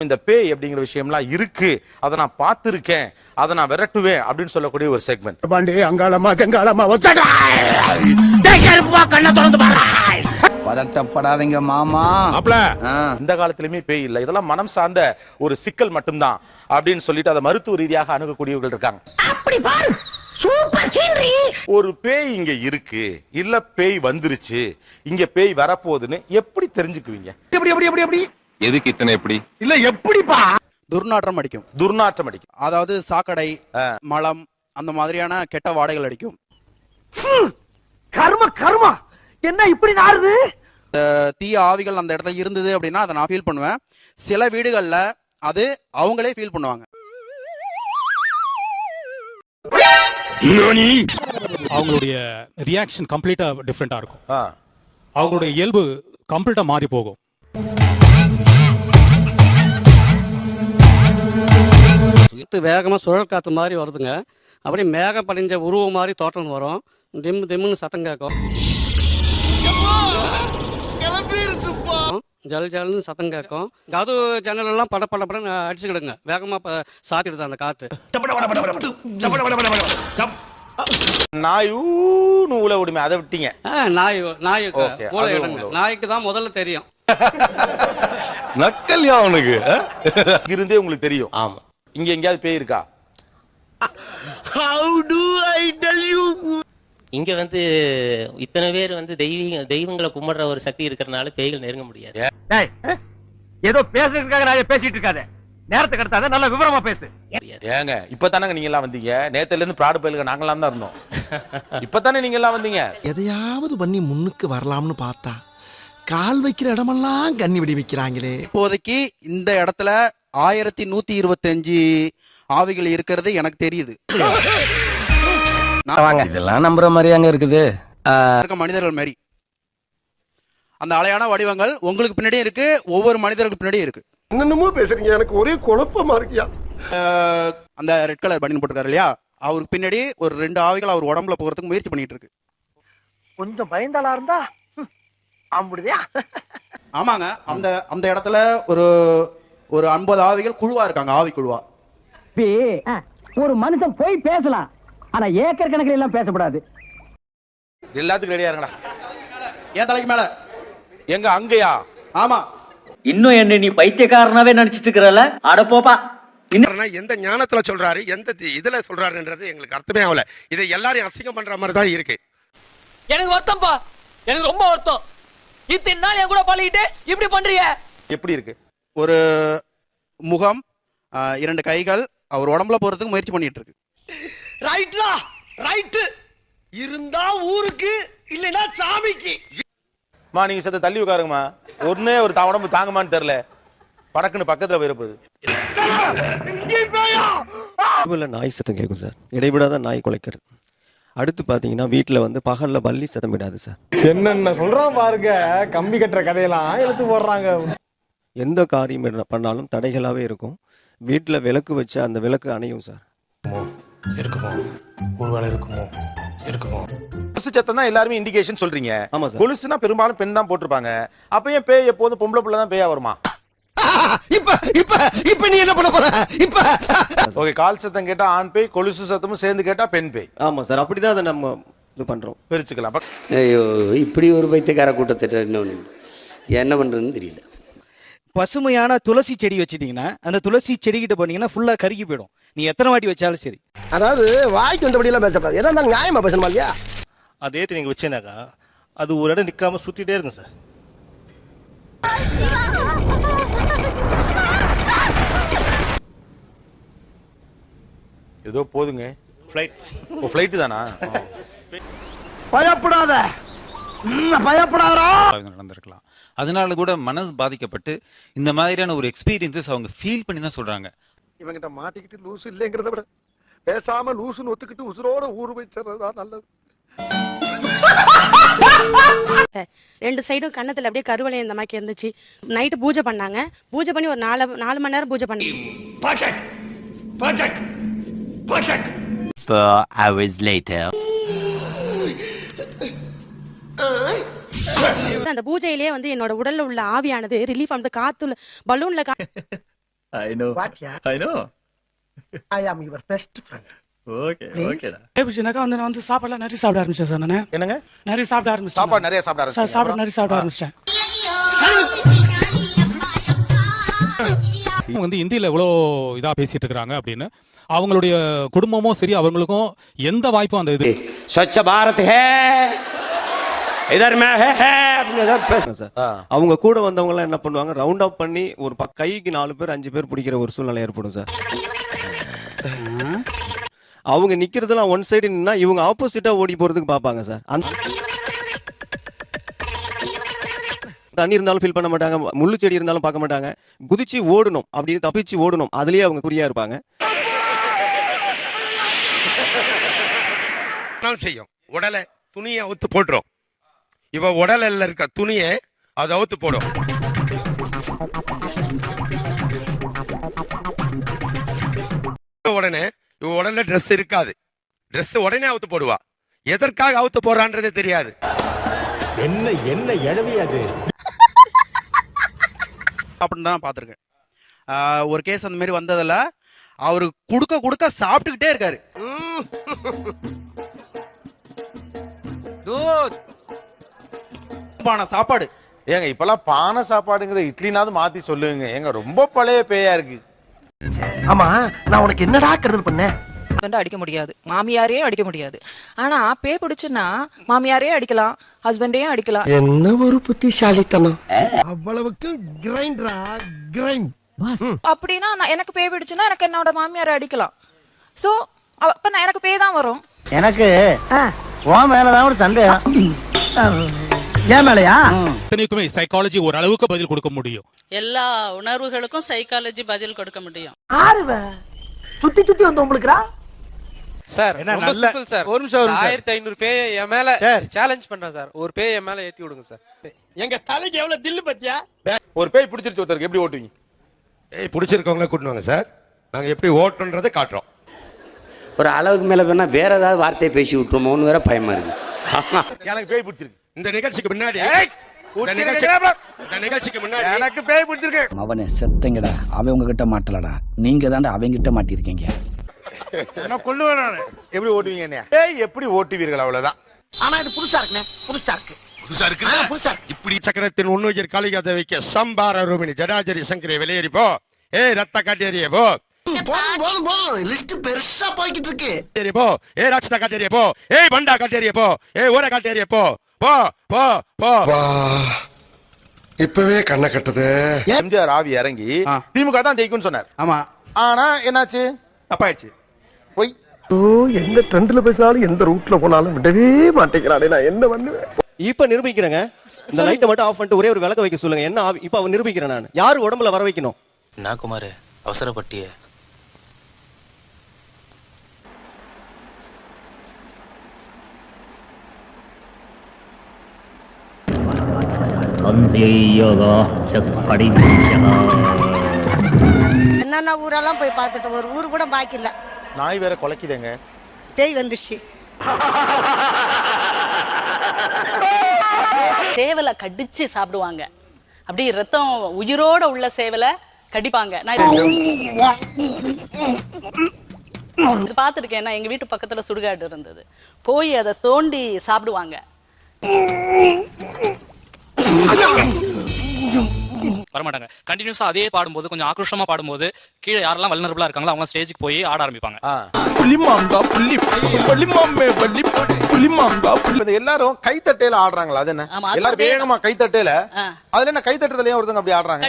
இந்த பேய் அப்படிங்கிற விஷயம்லாம் இருக்கு. அதை நான் பார்த்திருக்கேன். அதை நான் விரட்டுவேன் அப்படின்னு சொல்லக்கூடிய ஒரு செக்மெண்ட் பாண்டி அங்காளமா தெங்காளமா ஒத்தடா! கருப்பா கண்ணை திறந்து பாரு பதட்டப்படாதீங்க மாமா. ஆ. இந்த காலத்திலுமே பேய் இல்லை. இதெல்லாம் மனம் சார்ந்த ஒரு சிக்கல் மட்டும்தான் அப்படின்னு சொல்லிட்டு அதை மருத்துவ ரீதியாக அணுகக்கூடியவர்கள் இருக்காங்க. ஒரு பேய் இங்க இருக்கு. இல்ல பேய் வந்துருச்சு. இங்க பேய் வரப்போகுதுன்னு எப்படி தெரிஞ்சுக்குவீங்க? எப்படி எப்படி எப்படி எப்படி? எதுக்கு இத்தனை எப்படி இல்ல எப்படிப்பா? துர்நாற்றம் அடிக்கும். துர்நாற்றம் அடிக்கும். அதாவது சாக்கடை மலம் அந்த மாதிரியான கெட்ட வாடைகள் அடிக்கும். கர்ம கர்மா! என்ன இப்படி அஹ் தீய ஆவிகள் அந்த இடத்துல இருந்தது அப்படின்னா அதை நான் ஃபீல் பண்ணுவேன். சில வீடுகள்ல அது அவங்களே ஃபீல் பண்ணுவாங்க. அவங்களுடைய ரியாக்ஷன் கம்ப்ளீட்டா டிஃப்ரெண்டா இருக்கும். ஆ. அவங்களுடைய இயல்பு கம்ப்ளீட்டா மாறி போகும். காத்து வேகமாக சுழல் காற்று மாதிரி வருதுங்க. அப்படியே மேகம் படிஞ்ச உருவம் மாதிரி தோட்டம் வரும். திம்மு திம்முன்னு சத்தம் கேட்கும். ஜல் ஜல்னு சத்தம் கேட்கும். கது ஜன்னல் எல்லாம் பட பட படன்னு அடிச்சுக்கிடுங்க. வேகமாக சாத்திடுது அந்த காற்று நாய் ஊ நூலை விடுமே அதை விட்டீங்க. நாய் நாய் உங்களுக்கு. நாய்க்கு தான் முதல்ல தெரியும். நக்கல்யா அவனுக்கு இருந்தே உங்களுக்கு தெரியும். ஆமா. இங்க எங்கேயாவது பேய் இருக்கா இங்க வந்து இத்தனை பேர் வந்து தெய்வீக தெய்வங்களை கும்பிடுற ஒரு சக்தி இருக்கிறனால பேய்கள் நெருங்க முடியாது. ஏதோ பேசுறதுக்காக நான் பேசிட்டு இருக்காத. நேரத்துக்கு அடுத்தாத நல்ல விவரமா பேசு. ஏங்க இப்பதானங்க நீங்க எல்லாம் வந்தீங்க? நேத்துல இருந்து பிராடு பயலுங்க நாங்களாம் தான் இருந்தோம். இப்பதானே நீங்க எல்லாம் வந்தீங்க? எதையாவது பண்ணி முன்னுக்கு வரலாம்னு பார்த்தா கால் வைக்கிற இடமெல்லாம் கண்ணி விடி வைக்கிறாங்களே. இப்போதைக்கு இந்த இடத்துல ஆயிரத்தி நூத்தி இருபத்தஞ்சு ஆவிகள் இருக்கிறது எனக்கு தெரியுது. நான் இதெல்லாம் நம்புற மாதிரியாங்க இருக்குது. இருக்க மனிதர்கள் மாதிரி. அந்த அலையான வடிவங்கள் உங்களுக்கு பின்னாடியும் இருக்கு ஒவ்வொரு மனிதர்களுக்கு பின்னாடியும் இருக்கு. என்னென்னமோ பேசுறீங்க எனக்கு ஒரே குழப்பமா இருக்கியா? அந்த ரெட் கலர் பனியன் போட்டிருக்காரு இல்லையா? அவருக்கு பின்னாடி ஒரு ரெண்டு ஆவிகள் அவர் உடம்புல போகிறதுக்கு முயற்சி பண்ணிட்டு இருக்கு. கொஞ்சம் பயந்தாளா இருந்தா? ஆமாங்க. அந்த அந்த இடத்துல ஒரு ஒரு ஐம்பது ஆவிகள் குழுவா இருக்காங்க ஆவி குழுவா. ஒரு மனுஷன் போய் பேசலாம். ஆனா ஏக்கர் கணக்கில் எல்லாம் பேசக்கூடாது எல்லாத்துக்கும் ரெடியா இருங்கடா. ஏன் தலைக்கு மேல. எங்க அங்கயா? ஆமா. இன்னும் என்ன நீ பைத்தியக்காரனாவே நினைச்சிட்டு இருக்கிறல அட போப்பா. எந்த ஞானத்துல சொல்றாரு எந்த தி- இதுல சொல்றாருன்றது எங்களுக்கு அர்த்தமே ஆகல. இதை எல்லாரையும் அசிங்கம் பண்ற மாதிரி தான் இருக்கு. எனக்கு வருத்தம்ப்பா எனக்கு ரொம்ப வருத்தம். இத்தனை நாள் என் கூட பழகிட்டு இப்படி பண்றீங்க? எப்படி இருக்கு? ஒரு முகம் இரண்டு கைகள் அவர் உடம்புல போறதுக்கு முயற்சி பண்ணிட்டு இருக்கு ரைட்லா ரைட்டு. இருந்தா ஊருக்கு இல்லைன்னா சாமிக்கு. மா நீங்க சத்த தள்ளி உட்காருங்கம்மா. ஒண்ணே ஒரு த- உடம்பு தாங்குமான்னு தெரியல. படக்குன்னு பக்கத்துல போயிருப்பது. நாய் சத்தம் கேட்கும் சார். இடைவிடாத நாய் குலைக்கிறது அடுத்து பார்த்தீங்கன்னா வீட்டில் வந்து பகலில் பள்ளி சத்தம் விடாது சார். என்னென்ன சொல்றான் பாருங்க. கம்பி கட்டுற கதையெல்லாம் எழுத்து போடுறாங்க. எந்த காரியம் பண்ணாலும் தடைகளாகவே இருக்கும். வீட்டில் விளக்கு வச்சு அந்த விளக்கு அணையும் சார். இருக்குமோ? ஒருவேளை இருக்குமோ? இருக்குமோ? கொலுசு சத்தம் தான் எல்லாருமே இண்டிகேஷன் சொல்றீங்க. ஆமாம் சார். கொலுசுனா பெரும்பாலும் பெண் தான் போட்டிருப்பாங்க. அப்ப ஏன் பேய் எப்போதும் பொம்பளை பிள்ளை தான் பேயா வருமா? இப்ப இப்ப இப்ப நீ என்ன பண்ண போற? இப்ப ஓகே கால் சத்தம் கேட்டா ஆண் பேய் கொலுசு சத்தமும் சேர்ந்து கேட்டா பெண் பேய். ஆமாம் சார். அப்படி தான் அதை நம்ம இது பண்ணுறோம் பிரிச்சுக்கலாம். ஐயோ இப்படி ஒரு பைத்தியக்கார கூட்டத்திட்ட இன்னொன்று என்ன பண்றதுன்னு தெரியல. பசுமையான துளசி செடி வச்சிட்டீங்கன்னா அந்த துளசி செடிகிட்ட போனீங்கன்னா ஃபுல்லா கருகி போயிடும். நீ எத்தனை வாட்டி வச்சாலும் சரி. அதாவது வாய்க்கு வந்தபடி எல்லாம் பேசக்கூடாது எதா இருந்தாலும் நியாயமா பேசணுமா இல்லையா? அதே நீங்க வச்சேனாக்கா அது ஒரு இடம் நிக்காம சுத்திட்டே இருக்கும் சார். ஏதோ போதுங்க. ஃப்ளைட் ஓ ஃப்ளைட்டு தானா? பயப்படாத. ம், பயப்படாதடா. நடந்திருக்கலாம். அதனால கூட மனசு பாதிக்கப்பட்டு இந்த மாதிரியான ஒரு எக்ஸ்பீரியன்சஸ் அவங்க ஃபீல் பண்ணி தான் சொல்றாங்க. இவங்கிட்ட மாட்டிக்கிட்டு லூசு இல்லைங்கிறத விட பேசாம லூசுன்னு ஒத்துக்கிட்டு உசுரோட ஊரு போய் சேர்றதா நல்லது. ரெண்டு சைடும் கன்னத்துல அப்படியே கருவளை இந்த மாதிரி இருந்துச்சு. நைட்டு பூஜை பண்ணாங்க. பூஜை பண்ணி ஒரு நாலு நாலு மணி நேரம் பூஜை பண்ணாங்க அந்த பூஜையிலேயே வந்து என்னோட உடல்ல உள்ள ஆவியானது ரிலீஃப் அந்த காத்துல பலூன்ல I know I know I am your best friend okay ஓகேடா ஏபிசினாக்கா வந்து நான் வந்து சாப்பாடுலாம் நிறைய சாப்பிட ஆரம்பிச்சேன் சார் நான். என்னங்க? நிறைய சாப்பிட ஆரம்பிச்சேன் சாப்பாடு நிறைய சாப்பிட சார் சாப்பிட. நிறைய சாப்பிட ஆரம்பிச்சிட்டேன். வந்து இந்தியில எவ்வளோ இதா பேசிட்டு இருக்காங்க அப்படின்னு அவங்களுடைய குடும்பமும் சரி அவங்களுக்கும் எந்த வாய்ப்பும் அந்த இது ஸ்வச்ச பாரத் ஹே! இதர் மே ஹே ஹே அப்படின்னு ஏதாவது பேச சார் ஆ. அவங்க கூட வந்தவங்க எல்லாம் என்ன பண்ணுவாங்க? ரவுண்ட் அப் பண்ணி ஒரு கைக்கு நாலு பேர் அஞ்சு பேர் பிடிக்கிற ஒரு சூழ்நிலை ஏற்படும் சார். அவங்க நிக்கிறதெல்லாம் ஒன் சைடு நின்னா இவங்க ஆப்போசிட்டா ஓடி போறதுக்கு பார்ப்பாங்க சார். அந்த தண்ணி இருந்தாலும் ஃபீல் பண்ண மாட்டாங்க முள்ளு செடி இருந்தாலும் பார்க்க மாட்டாங்க. குதிச்சு ஓடணும் அப்படின்னு தப்பிச்சு ஓடணும் அதுலயே அவங்க குறியா இருப்பாங்க. செய்யும்? உடலை துணியை அவுத்து போட்டுரும். இவ உடலில் இருக்க துணியை அதை அவுத்து போடும். உடனே இவ உடல்ல Dress இருக்காது. Dress உடனே அவுத்து போடுவா. எதற்காக அவுத்து போறான்றதே தெரியாது. அப்படின்னு தான் பார்த்துருக்கேன். ஒரு கேஸ் அந்த மாதிரி வந்ததில் அவரு குடுக்க குடுக்க சாப்பிட்டுக்கிட்டே இருக்காரு. பானை சாப்பாடு. ஏங்க இப்பெல்லாம் பானை சாப்பாடுங்கிற இட்லினாவது மாத்தி சொல்லுங்க. ஏங்க ரொம்ப பழைய பேயா இருக்கு. ஆமா நான் உனக்கு என்னடா கருதல் பண்ணேன் ஹஸ்பண்ட் அடிக்க முடியாது. மாமியாரையும் அடிக்க முடியாது. ஆனா பே பிடிச்சுன்னா மாமியாரையும் அடிக்கலாம் ஹஸ்பண்டையும் அடிக்கலாம். என்ன ஒரு புத்திசாலித்தனம். அவ்வளவுக்கு கிரைண்டரா கிரைண்ட். அப்படின்னா நான் எனக்கு பே பிடிச்சுன்னா எனக்கு என்னோட மாமியாரை அடிக்கலாம். சோ அப்ப நான் எனக்கு பே தான் வரும். எனக்கு உன் மேலதான் ஒரு சந்தேகம். ஏன் மேலையா? இத்தனைக்குமே சைக்காலஜி ஒரு அளவுக்கு பதில் கொடுக்க முடியும். எல்லா உணர்வுகளுக்கும் சைக்காலஜி பதில் கொடுக்க முடியும். ஆறுவ. சுத்தி சுத்தி வந்து உங்களுக்குறா சார் ரொம்ப சிம்பிள் சார். ஒரு நிமிஷம் ஆயிரத்தி ஐநூறு பே என் மேல சேலஞ்ச் பண்றேன் சார். ஒரு பே என் மேல ஏத்தி விடுங்க சார். எங்க தலைக்கு எவ்வளவு தில்லு பத்தியா? ஒரு பேய் பிடிச்சிருச்சு ஒருத்தருக்கு எப்படி ஓட்டுவீங்க? ஏய் பிடிச்சிருக்கவங்கள கூட்டிட்டு வாங்க சார். நாங்க எப்படி ஓட்டுன்றதை காட்டுறோம். ஒரு அளவுக்கு மேல வேணா வேற ஏதாவது வார்த்தையை பேசி விட்டுருமோன்னு வேற பயமா இருக்கு. எனக்கு பேய் பிடிச்சிருக்கு. இந்த நிகழ்ச்சிக்கு முன்னாடி ஏய், எனக்கு பேய் பிடிச்சிருக்கு. அவனே செத்தங்கடா. அவன் உங்ககிட்ட மாட்டலடா. நீங்க தாண்டா அவங்கிட்ட மாட்டிருக்கீங்க நான் கொள்ளுவேன் நானு? எப்படி ஓட்டுவீங்க பேய் எப்படி ஓட்டுவீர்கள் அவ்வளவுதான். ஆனா இது புதுசா இருக்குண்ணே புதுசா இருக்கு. புதுசா இருக்கு? புதுசா இப்படி சக்கரத்தின் உண்ணுயிர் காளிகாத வைக்க சம்பார ரூபினி ஜடாஜரி சங்கரை வெளியேறி போ. ஏய் ரத்த காட்டேரிய போ. போதும் போதும் போதும். லிஸ்ட் பெருசா போய்கிட்டு இருக்கு. காட்டேரிய போ. ஏய் ராட்சத காட்டேரிய போ. ஏய் பண்டா காட்டேரிய போ. ஏய் ஊர காட்டேரிய போ. போ போ போ. இப்பவே கண்ணை கட்டுது. எம்ஜிஆர் ஆவி இறங்கி. திமுக தான் ஜெயிக்கும்னு சொன்னார். ஆமா. ஆனா என்னாச்சு? தப்பாயிடுச்சு. போய். ஓ எந்த ட்ரெண்ட்ல பேசினாலும் எந்த ரூட்ல போனாலும் விடவே மாட்டேங்கிறானே நான் என்ன பண்ணுவேன்? இப்ப நிரூபிக்கிறேங்க. இந்த லைட்டை மட்டும் ஆஃப் பண்ணிட்டு ஒரே ஒரு விளக்க வைக்க சொல்லுங்க. என்ன இப்ப அவன் நிரூபிக்கிறேன் நான். யாரு உடம்புல வர வைக்கணும்? நான் குமார் அவசரப்பட்டிய. என்னென்ன ஊரெல்லாம் போய் பார்த்துட்டு ஒரு ஊர் கூட பாக்கி இல்ல. நாய் வேற குலைக்குதேங்க. பேய் வந்துருச்சு. சேவலை கடிச்சு சாப்பிடுவாங்க. அப்படி ரத்தம் உயிரோட உள்ள சேவலை கடிப்பாங்க. நான் இது பார்த்துருக்கேன். நான் எங்க வீட்டு பக்கத்துல சுடுகாடு இருந்தது. போய் அதை தோண்டி சாப்பிடுவாங்க. வரமாட்டாங்க. கண்டினியூஸா அதே பாடும்போது கொஞ்சம் ஆக்ரோஷமா பாடும்போது கீழே யாரெல்லாம் வல்னரபிளா இருக்காங்களோ அவங்க ஸ்டேஜுக்கு போய் ஆட ஆரம்பிப்பாங்க. எல்லாரும் கைத்தட்டையில ஆடுறாங்களா? அது என்ன? எல்லாரும் வேகமா கைத்தட்டையில. அதுல என்ன கைத்தட்டுறதுலயும் ஒருத்தங்க அப்படி ஆடுறாங்க?